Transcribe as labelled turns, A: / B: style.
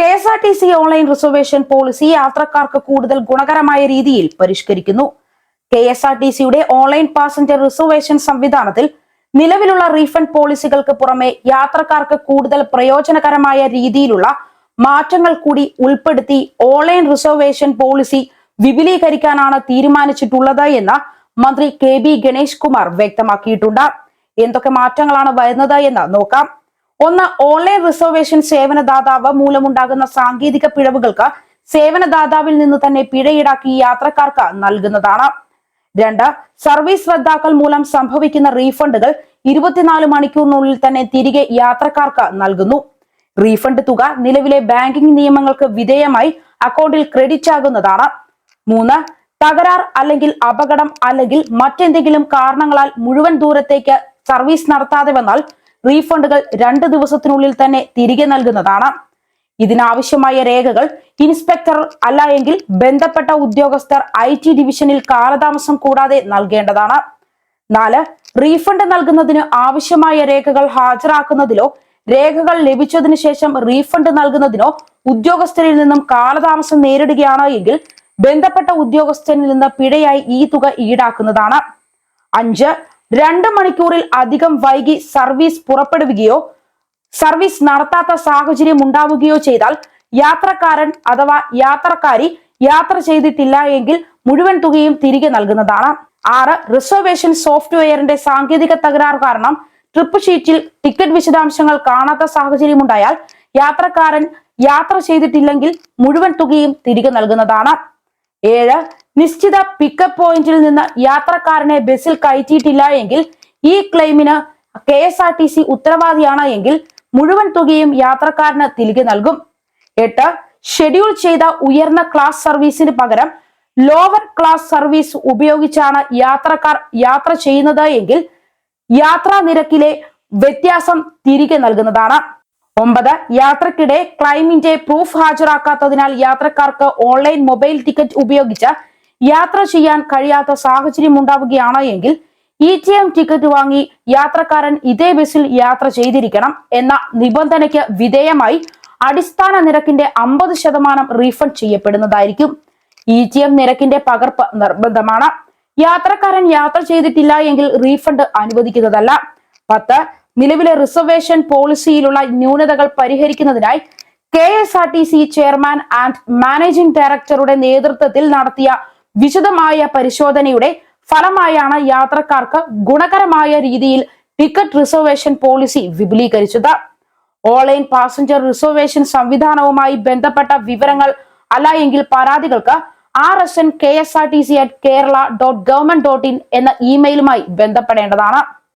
A: K S R T C online reservation policy യാത്രക്കാർക്ക് കൂടുതൽ ഗുണകരമായ രീതിയിൽ പരിഷ്കരിക്കുന്നു. കെ എസ് ആർ ടി സിയുടെ ഓൺലൈൻ പാസഞ്ചർ റിസർവേഷൻ സംവിധാനത്തിൽ നിലവിലുള്ള റീഫണ്ട് പോളിസികൾക്ക് പുറമെ യാത്രക്കാർക്ക് കൂടുതൽ പ്രയോജനകരമായ രീതിയിലുള്ള മാറ്റങ്ങൾ കൂടി ഉൾപ്പെടുത്തി ഓൺലൈൻ റിസർവേഷൻ പോളിസി വിപുലീകരിക്കാനാണ് തീരുമാനിച്ചിട്ടുള്ളത് എന്ന് മന്ത്രി കെ ബി ഗണേഷ് കുമാർ വ്യക്തമാക്കിയിട്ടുണ്ട്. എന്തൊക്കെ മാറ്റങ്ങളാണ് വരുന്നത് എന്ന് നോക്കാം. ഒന്ന് ഓൺലൈൻ റിസർവേഷൻ സേവനദാതാവ് മൂലമുണ്ടാകുന്ന സാങ്കേതിക പിഴവുകൾക്ക് സേവനദാതാവിൽ നിന്ന് തന്നെ പിഴ ഈടാക്കി യാത്രക്കാർക്ക് നൽകുന്നതാണ്. രണ്ട് സർവീസ് റദ്ദാക്കൽ മൂലം സംഭവിക്കുന്ന റീഫണ്ടുകൾ ഇരുപത്തിനാല് മണിക്കൂറിനുള്ളിൽ തന്നെ തിരികെ യാത്രക്കാർക്ക് നൽകുന്നു. റീഫണ്ട് തുക നിലവിലെ ബാങ്കിംഗ് നിയമങ്ങൾക്ക് വിധേയമായി അക്കൗണ്ടിൽ ക്രെഡിറ്റ് ആകുന്നതാണ്. മൂന്ന് തകരാർ അല്ലെങ്കിൽ അപകടം അല്ലെങ്കിൽ മറ്റെന്തെങ്കിലും കാരണങ്ങളാൽ മുഴുവൻ ദൂരത്തേക്ക് സർവീസ് നടത്താതെ വന്നാൽ റീഫണ്ടുകൾ രണ്ട് ദിവസത്തിനുള്ളിൽ തന്നെ തിരികെ നൽകുന്നതാണ്. ഇതിനാവശ്യമായ രേഖകൾ ഇൻസ്പെക്ടർ അല്ല എങ്കിൽ ബന്ധപ്പെട്ട ഉദ്യോഗസ്ഥർ ഐ ടി ഡിവിഷനിൽ കാലതാമസം കൂടാതെ നൽകേണ്ടതാണ്. നാല് റീഫണ്ട് നൽകുന്നതിന് ആവശ്യമായ രേഖകൾ ഹാജരാക്കുന്നതിലോ രേഖകൾ ലഭിച്ചതിനു ശേഷം റീഫണ്ട് നൽകുന്നതിനോ ഉദ്യോഗസ്ഥരിൽ നിന്നും കാലതാമസം നേരിടുകയാണ് എങ്കിൽ ബന്ധപ്പെട്ട ഉദ്യോഗസ്ഥനിൽ നിന്ന് പിഴയായി ഈ തുക ഈടാക്കുന്നതാണ്. അഞ്ച് രണ്ട് മണിക്കൂറിൽ അധികം വൈകി സർവീസ് പുറപ്പെടുകയോ സർവീസ് നടത്താത്ത സാഹചര്യം ഉണ്ടാവുകയോ ചെയ്താൽ യാത്രക്കാരൻ അഥവാ യാത്രക്കാരി യാത്ര ചെയ്തിട്ടില്ല എങ്കിൽ മുഴുവൻ തുകയും തിരികെ നൽകുന്നതാണ്. ആറ് റിസർവേഷൻ സോഫ്റ്റ്വെയറിന്റെ സാങ്കേതിക തകരാർ കാരണം ട്രിപ്പ് ഷീറ്റിൽ ടിക്കറ്റ് വിശദാംശങ്ങൾ കാണാത്ത സാഹചര്യം ഉണ്ടായാൽ യാത്രക്കാരൻ യാത്ര ചെയ്തിട്ടില്ലെങ്കിൽ മുഴുവൻ തുകയും തിരികെ നൽകുന്നതാണ്. ഏഴ് നിശ്ചിത പിക്കപ്പ് പോയിന്റിൽ നിന്ന് യാത്രക്കാരനെ ബസ്സിൽ കയറ്റിയിട്ടില്ല എങ്കിൽ ഈ ക്ലെയിമിന് K S R T C ഉത്തരവാദിയാണ് എങ്കിൽ മുഴുവൻ തുകയും യാത്രക്കാരന് തിരികെ നൽകും. എട്ട് ഷെഡ്യൂൾ ചെയ്ത ഉയർന്ന ക്ലാസ് സർവീസിന് പകരം ലോവർ ക്ലാസ് സർവീസ് ഉപയോഗിച്ചാണ് യാത്രക്കാർ യാത്ര ചെയ്യുന്നത് എങ്കിൽ യാത്രാ നിരക്കിലെ വ്യത്യാസം തിരികെ നൽകുന്നതാണ്. ഒമ്പത് യാത്രക്കിടെ ക്ലൈമിന്റെ പ്രൂഫ് ഹാജരാക്കാത്തതിനാൽ യാത്രക്കാർക്ക് ഓൺലൈൻ മൊബൈൽ ടിക്കറ്റ് ഉപയോഗിച്ച് യാത്ര ചെയ്യാൻ കഴിയാത്ത സാഹചര്യം ഉണ്ടാവുകയാണ് എങ്കിൽ ഇ ടി എം ടിക്കറ്റ് വാങ്ങി യാത്രക്കാരൻ ഇതേ ബസ്സിൽ യാത്ര ചെയ്തിരിക്കണം എന്ന നിബന്ധനയ്ക്ക് വിധേയമായി അടിസ്ഥാന നിരക്കിന്റെ അമ്പത് ശതമാനം റീഫണ്ട് ചെയ്യപ്പെടുന്നതായിരിക്കും. ഇ ടി എം നിരക്കിന്റെ പകർപ്പ് നിർബന്ധമാണ്. യാത്രക്കാരൻ യാത്ര ചെയ്തിട്ടില്ല എങ്കിൽ റീഫണ്ട് അനുവദിക്കുന്നതല്ല. പത്ത് നിലവിലെ റിസർവേഷൻ പോളിസിയിലുള്ള ന്യൂനതകൾ പരിഹരിക്കുന്നതിനായി K S R T C chairman and managing ഡയറക്ടറുടെ നേതൃത്വത്തിൽ നടത്തിയ വിശദമായ പരിശോധനയുടെ ഫലമായാണ് യാത്രക്കാർക്ക് ഗുണകരമായ രീതിയിൽ ടിക്കറ്റ് റിസർവേഷൻ പോളിസി വിപുലീകരിച്ചത്. ഓൺലൈൻ പാസഞ്ചർ റിസർവേഷൻ സംവിധാനവുമായി ബന്ധപ്പെട്ട വിവരങ്ങൾ അല്ല എങ്കിൽ പരാതികൾക്ക് R S N K S R T C at Kerala dot government dot in എന്ന ഇമെയിലുമായി ബന്ധപ്പെടേണ്ടതാണ്.